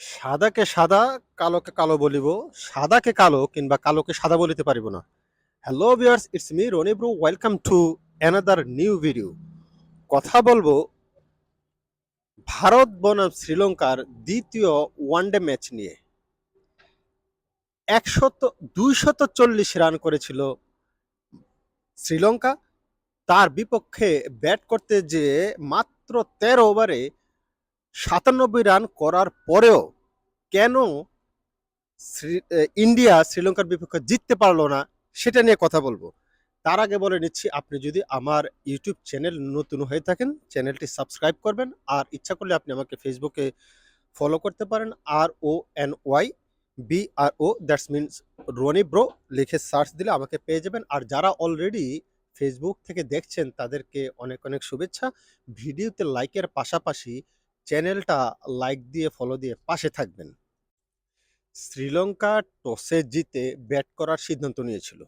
সাদাকে সাদা, কালোকে কালো বলিব। সাদাকে কালো কিংবা কালোকে সাদা বলিতে পারিব না। Hello viewers it's me Rony bro welcome to another new video কথা বলব ভারত বনাম শ্রীলঙ্কার দ্বিতীয় ওয়ানডে ম্যাচ নিয়ে। একশত, দুইশত চল্লিশ রান করেছিল শ্রীলঙ্কা। তার বিপক্ষে ব্যাট করতে যে মাত্র তেরো ওভারে সাতানব্বই রান করার পরেও কেন ইন্ডিয়া শ্রীলঙ্কার বিপক্ষে জিততে পারল না, সেটা নিয়ে কথা বলব। তার আগে বলে নিচ্ছি, আপনি যদি আমার ইউটিউব চ্যানেল নতুন হয়ে থাকেন, চ্যানেলটি সাবস্ক্রাইব করবেন, আর ইচ্ছা করলে আপনি আমাকে ফেসবুকে ফলো করতে পারেন আর O N Y B R O that's means Rony bro, লিখে সার্চ দিলে আমাকে পেয়ে যাবেন। আর যারা অলরেডি ফেসবুক থেকে দেখছেন, তাদেরকে অনেক অনেক শুভেচ্ছা। ভিডিওতে লাইকের পাশাপাশি চ্যানেলটা লাইক দিয়ে ফলো দিয়ে পাশে থাকবেন। শ্রীলঙ্কা টসে জিতে ব্যাট করার সিদ্ধান্ত নিয়েছিল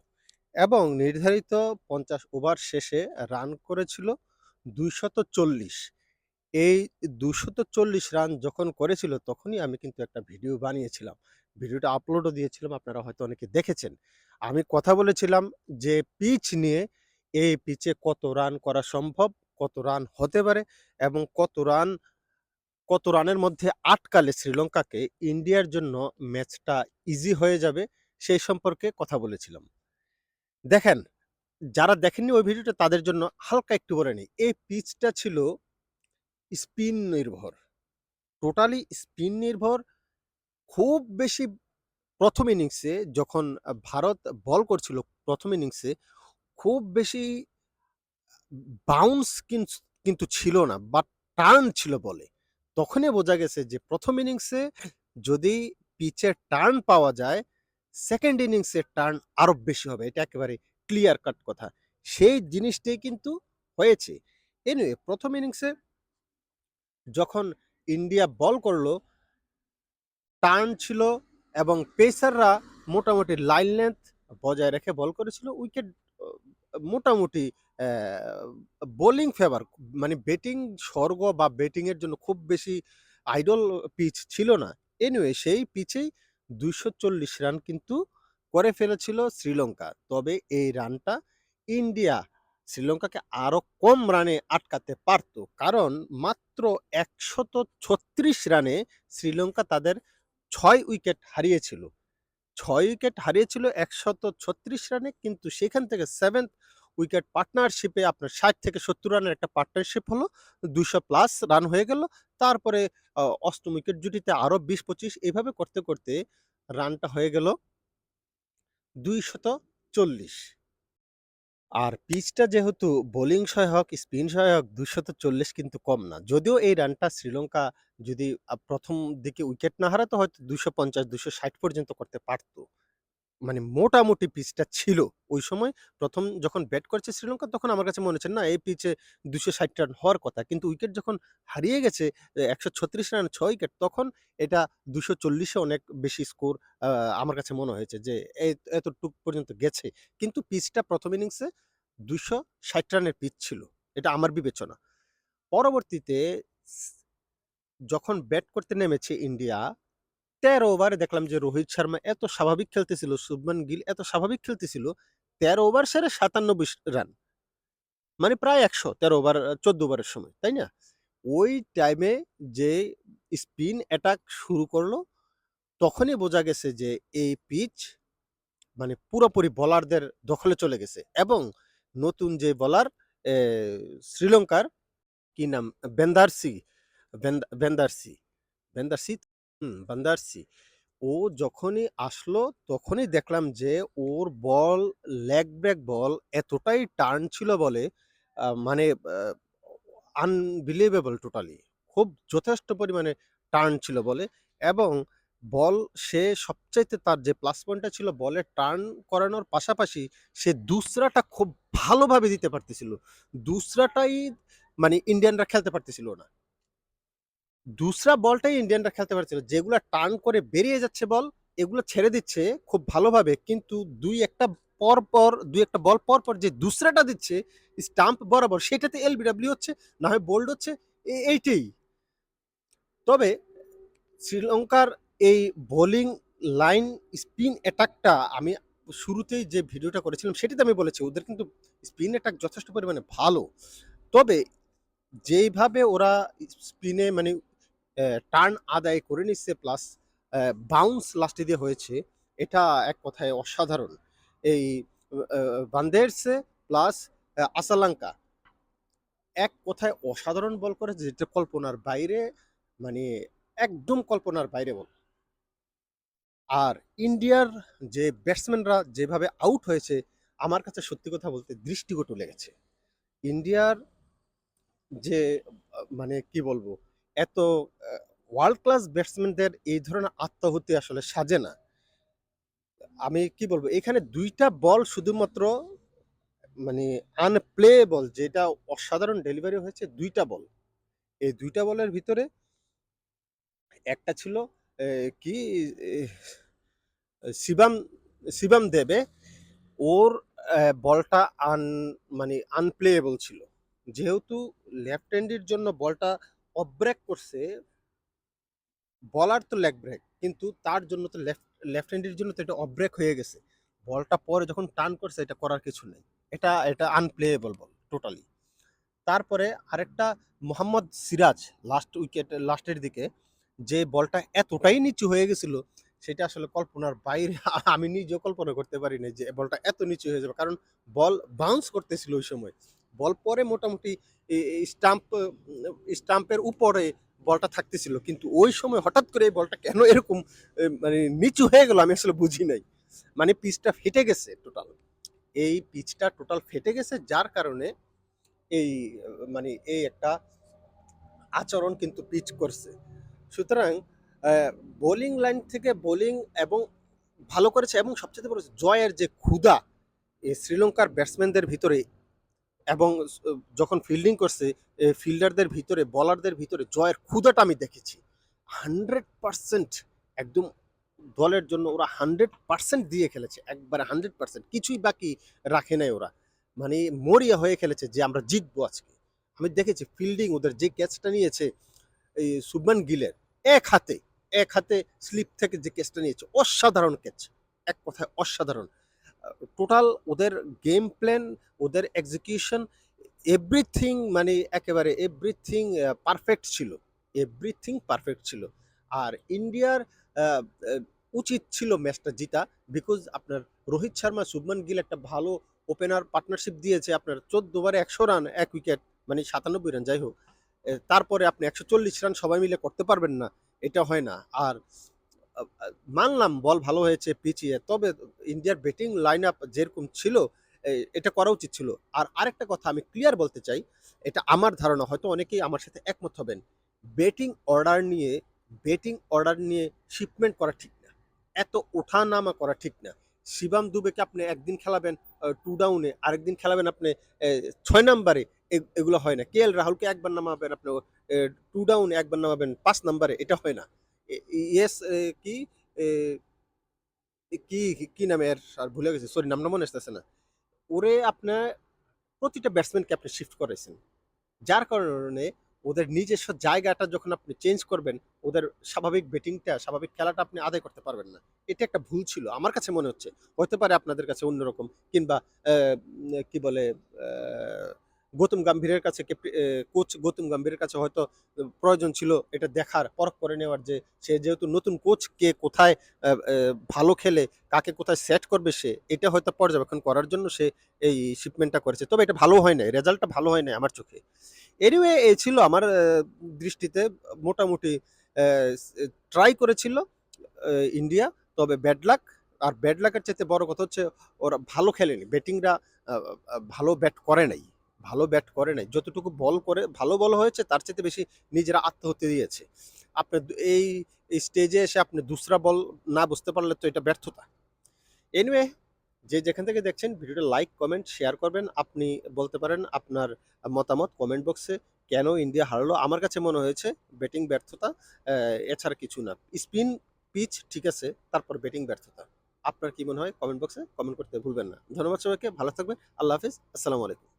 এবং নির্ধারিত পঞ্চাশ ওভার শেষে রান করেছিল দুইশত চল্লিশ। এই দুশত চল্লিশ রান যখন করেছিল তখনই আমি কিন্তু একটা ভিডিও বানিয়েছিলাম। ভিডিওটা আপলোডও দিয়েছিলাম, আপনারা হয়তো অনেকে দেখেছেন। আমি কথা বলেছিলাম যে পিচ নিয়ে এই পিচে কত রান করা সম্ভব, কত রান হতে পারে এবং কত রান কত রানের মধ্যে আটকালে শ্রীলঙ্কাকে ইন্ডিয়ার জন্য ম্যাচটা ইজি হয়ে যাবে, সেই সম্পর্কে কথা বলেছিলাম। দেখেন, যারা দেখেননি ওই ভিডিওটা তাদের জন্য হালকা একটু বলে নিই। এই পিচটা ছিল স্পিন নির্ভর, টোটালি স্পিন নির্ভর। খুব বেশি প্রথম ইনিংসে যখন ভারত বল করছিল প্রথম ইনিংসে, খুব বেশি বাউন্স কিন্তু ছিল না, বা টার্ন ছিল বলে। তখনই বোঝা গেছে যে প্রথম ইনিংসে যদি পিচের টার্ন পাওয়া যায়, সেকেন্ড ইনিংসের টার্ন আরও বেশি হবে। এটা একেবারে ক্লিয়ার কাট কথা। সেই জিনিসটাই কিন্তু হয়েছে। এনিওয়ে প্রথম ইনিংসে যখন ইন্ডিয়া বল করল, টার্ন ছিল এবং পেসাররা মোটামুটি লাইন লেন্থ বজায় রেখে বল করেছিল, উইকেট মোটামুটি বোলিং ফেভার মানে ব্যাটিং স্বর্গ বা ব্যাটিং এর জন্য খুব বেশি আইডল পিচ ছিল না। এনিওয়ে সেই পিচেই দুইশো চল্লিশ রান কিন্তু করে ফেলেছিল শ্রীলঙ্কা। তবে এই রানটা ইন্ডিয়া শ্রীলঙ্কাকে আরও কম রানে আটকাতে পারত। কারণ মাত্র একশত ছত্রিশ রানে শ্রীলঙ্কা তাদের ছয় উইকেট হারিয়েছিল। ছয় উইকেট হারিয়েছিল একশত ছত্রিশ রানে, কিন্তু সেখান থেকে সেভেন্থ উইকেট পার্টনারশিপে আপনার ষাট থেকে সত্তর রানের একটা পার্টনারশিপ হলো দুশো প্লাস রান হয়ে গেল। তারপরে অষ্টম উইকেট জুটিতে আরও বিশ পঁচিশ, এভাবে করতে করতে রানটা হয়ে গেল দুইশত চল্লিশ। আর পিচটা যেহেতু বোলিং সহায়ক, স্পিন সহায়ক দুশত চল্লিশ কিন্তু কম না। যদিও এই রানটা শ্রীলঙ্কা যদি প্রথম দিকে উইকেট না হারাতো, হয়তো দুশো পঞ্চাশ দুশো ষাট পর্যন্ত করতে পারতো। মানে মোটামুটি পিচটা ছিল। ওই সময় প্রথম যখন ব্যাট করছে শ্রীলঙ্কা, তখন আমার কাছে মনে হচ্ছে, না, এই পিচে দুশো ষাট রান হওয়ার কথা। কিন্তু উইকেট যখন হারিয়ে গেছে একশো ছত্রিশ রান ছয় উইকেট তখন এটা দুশো চল্লিশে অনেক বেশি স্কোর আমার কাছে মনে হয়েছে যে এতটুক পর্যন্ত গেছে। কিন্তু পিচটা প্রথম ইনিংসে দুশো ষাট রানের পিচ ছিল। এটা আমার বিবেচনা। পরবর্তীতে, যখন ব্যাট করতে নেমেছে ইন্ডিয়া তেরো ওভারে দেখলাম যে রোহিত শর্মা এত স্বাভাবিক খেলতেছিল, শুভমান গিল এত স্বাভাবিক খেলতেছিল, তেরো ওভার সেরে সাতান্নব্বই রান মানে প্রায় একশো, তেরো ওভার চোদ্দ ওভারের সময়, তাই না? ওই টাইমে যে স্পিন অ্যাটাক শুরু করল, তখনই বোঝা গেছে যে এই পিচ মানে পুরোপুরি বলারদের দখলে চলে গেছে এবং নতুন যে বলার শ্রীলঙ্কার কি নাম? বেন্দারসি বেন্দ- বেন্দারসি বেন্দারসি হুম, বান্দারসি। ও যখনই আসলো, তখনই দেখলাম যে ওর বল, লেগ ব্রেক বল এতটাই টার্ন ছিল বলে মানে আনবিলিভেবল টোটালি। খুব যথেষ্ট পরিমাণে টার্ন ছিল বলে এবং বল সে সবচাইতে তার যে প্লাস পয়েন্টটা ছিল বলে টার্ন করানোর পাশাপাশি সে দুসরাটা খুব ভালোভাবে দিতে পারতেছিল। দুসরাটাই মানে ইন্ডিয়ানরা খেলতে পারতেছিল না। দুসরা বলটাই ইন্ডিয়ানরা খেলতে পারছিল। যেগুলো টার্ন করে বেরিয়ে যাচ্ছে বল, এগুলো ছেড়ে দিচ্ছে খুব ভালোভাবে। কিন্তু দুই একটা পর পর দুই একটা বল পর পর যে দুসরাটা দিচ্ছে স্টাম্প বরাবর, সেটাতে এলবিডব্লিউ হচ্ছে, না হয় বোল্ড হচ্ছে এইটাই। তবে শ্রীলঙ্কার এই বোলিং লাইন স্পিন অ্যাটাকটা আমি শুরুতেই যে ভিডিওটা করেছিলাম, সেটাতে আমি বলেছি, ওদের কিন্তু স্পিন অ্যাটাক যথেষ্ট পরিমাণে ভালো। তবে যেইভাবে ওরা স্পিনে মানে টার্ন আদায় করে নিচ্ছে প্লাস বাউন্স লাস্টে দিয়ে হয়েছে, এটা এক কথায় অসাধারণ। এই বান্দেরসে প্লাস আসালাঙ্কা এক কথায় অসাধারণ বল করে, যেটা কল্পনার বাইরে মানে একদম কল্পনার বাইরে বল। আর ইন্ডিয়ার যে ব্যাটসম্যানরা যেভাবে আউট হয়েছে, আমার কাছে সত্যি কথা বলতে দৃষ্টিকটু লেগেছে। ইন্ডিয়ার যে মানে কি বলব এত ওয়ার্ল্ড ক্লাস ব্যাটসম্যানদের এই ধরনের আত্মাহুতি আসলে সাজে না। আমি কি বলব, এখানে দুইটা বল শুধুমাত্র মানে আনপ্লেয়েবল যেটা অসাধারণ ডেলিভারি হয়েছে, দুইটা বল। এই দুইটা বলের ভিতরে একটা ছিল কি শিবাম শিবাম দেবে, ওর বলটা আন মানে আনপ্লেয়েবল ছিল। যেহেতু লেফট হ্যান্ডের জন্য বলটা অব্রেক করছে বলার তো লেগ ব্রেক কিন্তু তার জন্য তো লেফট লেফট হ্যান্ডের জন্য তো এটা অব্রেক হয়ে গেছে। বলটা পরে যখন টার্ন করছে, এটা করার কিছু নেই। এটা এটা আনপ্লেয়েবল বল টোটালি তারপরে আরেকটা মোহাম্মদ সিরাজ লাস্ট উইকেট লাস্টের দিকে, যে বলটা এতটাই নিচু হয়ে গেছিল, সেটা আসলে কল্পনার বাইরে আমি নিজেও কল্পনা করতে পারি না যে বলটা এত নিচু হয়ে যাবে। কারণ বল বাউন্স করতেছিল ওই সময়। বল পরে মোটামুটি স্টাম্প স্টাম্পের উপরে বলটা থাকতেছিল। কিন্তু ওই সময় হঠাৎ করে এই বলটা কেন এরকম মানে নিচু হয়ে গেল আমি আসলে বুঝি নাই। মানে পিচটা ফেটে গেছে টোটাল। এই পিচটা টোটাল ফেটে গেছে যার কারণে এই মানে এই একটা আচরণ কিন্তু পিচ করছে। সুতরাং বোলিং লাইন থেকে বোলিং এবং ভালো করেছে এবং সবচেয়ে বড় জয়ের যে ক্ষুধা, এই শ্রীলঙ্কার ব্যাটসম্যানদের ভিতরে এবং যখন ফিল্ডিং করছে ফিল্ডারদের ভিতরে বলারদের ভিতরে জয়ের ক্ষুদাটা আমি দেখেছি। হান্ড্রেড পার্সেন্ট একদম দলের জন্য ওরা হান্ড্রেড পার্সেন্ট দিয়ে খেলেছে, একবারে হান্ড্রেড পার্সেন্ট কিছুই বাকি রাখে নাই ওরা। মানে মরিয়া হয়ে খেলেছে যে আমরা জিতবো আজকে। আমি দেখেছি ফিল্ডিং ওদের যে ক্যাচটা নিয়েছে, এই শুভমান গিলের, এক হাতে এক হাতে স্লিপ থেকে যে ক্যাচটা নিয়েছে, অসাধারণ ক্যাচ এক কথায় অসাধারণ। টোটাল ওদের গেম প্ল্যান ওদের এক্সিকিউশন এভরিথিং মানে একেবারে এভরিথিং পারফেক্ট ছিল। এভরিথিং পারফেক্ট ছিল। আর ইন্ডিয়ার উচিত ছিল ম্যাচটা জিতা বিকজ আপনার রোহিত শর্মা, শুভমান গিল একটা ভালো ওপেনার পার্টনারশিপ দিয়েছে আপনার চোদ্দ ওভারে একশো রান এক উইকেট মানে সাতানব্বই রান যাই হোক। তারপরে আপনি একশো চল্লিশ রান সবাই মিলে করতে পারবেন না, এটা হয় না। আর মানলাম বল ভালো হয়েছে, পিছিয়ে। তবে ইন্ডিয়ার ব্যাটিং লাইন আপ যেরকম ছিল এটা করা উচিত ছিল। আর আরেকটা কথা আমি ক্লিয়ার বলতে চাই, এটা আমার ধারণা, হয়তো অনেকেই আমার সাথে একমত হবেন ব্যাটিং অর্ডার নিয়ে ব্যাটিং অর্ডার নিয়ে শিপমেন্ট করা ঠিক না। এত ওঠানামা করা ঠিক না। শিবাম দুবেকে আপনি একদিন খেলাবেন টু ডাউনে আরেকদিন খেলাবেন আপনি ছয় নাম্বারে এগুলো হয় না। কে এল রাহুলকে একবার নামাবেন আপনি টু ডাউনে একবার নামাবেন, পাঁচ নাম্বারে, এটা হয় না। ইয়েস কি? কি কি নামে আর ভুলে গেছি সরি নামটা মনে আসতেছে না। ওরে আপনার প্রতিটা ব্যাটসম্যানকে আপনি শিফট করেছেন যার কারণে ওদের নিজস্ব জায়গাটা যখন আপনি চেঞ্জ করবেন, ওদের স্বাভাবিক ব্যাটিংটা স্বাভাবিক খেলাটা আপনি আদায় করতে পারবেন না। এটা একটা ভুল ছিল। আমার কাছে মনে হচ্ছে হতে পারে আপনাদের কাছে অন্যরকম, কিংবা কি বলে গৌতম গম্ভীরের কাছে কোচ গৌতম গম্ভীরের কাছে হয়তো প্রয়োজন ছিল এটা দেখার, পরখ করে নেওয়ার যে সে যেহেতু নতুন কোচ কে কোথায় ভালো খেলে, কাকে কোথায় সেট করবে সে, এটা হয়তো পর্যবেক্ষণ করার জন্য সে এই শিপমেন্টটা করেছে। তবে এটা ভালো হয় নাই রেজাল্টটা ভালো হয় নাই আমার চোখে। এনিওয়ে এ ছিল আমার দৃষ্টিতে মোটামুটি ট্রাই করেছিল ইন্ডিয়া তবে ব্যাড লাক আর ব্যাড লাকের চাইতে বড় কথা হচ্ছে, ওরা ভালো খেলেনি। ব্যাটিংরা ভালো ব্যাট করে নাই। ভালো ব্যাট করে নাই। যতটুকু বল করে, ভালো বল হয়েছে, তার চেয়ে বেশি নিজেরা আত্মহত্যা দিয়েছে। আপনি এই স্টেজে এসে আপনি দুসরা বল না বুঝতে পারলে তো এটা ব্যর্থতা। এনিওয়ে যে যেখান থেকে দেখছেন, ভিডিওটা লাইক কমেন্ট শেয়ার করবেন। আপনি বলতে পারেন আপনার মতামত কমেন্ট বক্সে কেন ইন্ডিয়া হারলো? আমার কাছে মনে হয়েছে ব্যাটিং ব্যর্থতা এছাড়া কিছু না। স্পিন পিচ ঠিক আছে, তারপর ব্যাটিং ব্যর্থতা। আপনার কি মনে হয়? কমেন্ট বক্সে কমেন্ট করতে ভুলবেন না। ধন্যবাদ সবাইকে, ভালো থাকবেন, আল্লাহ হাফিজ, আসসালামু আলাইকুম।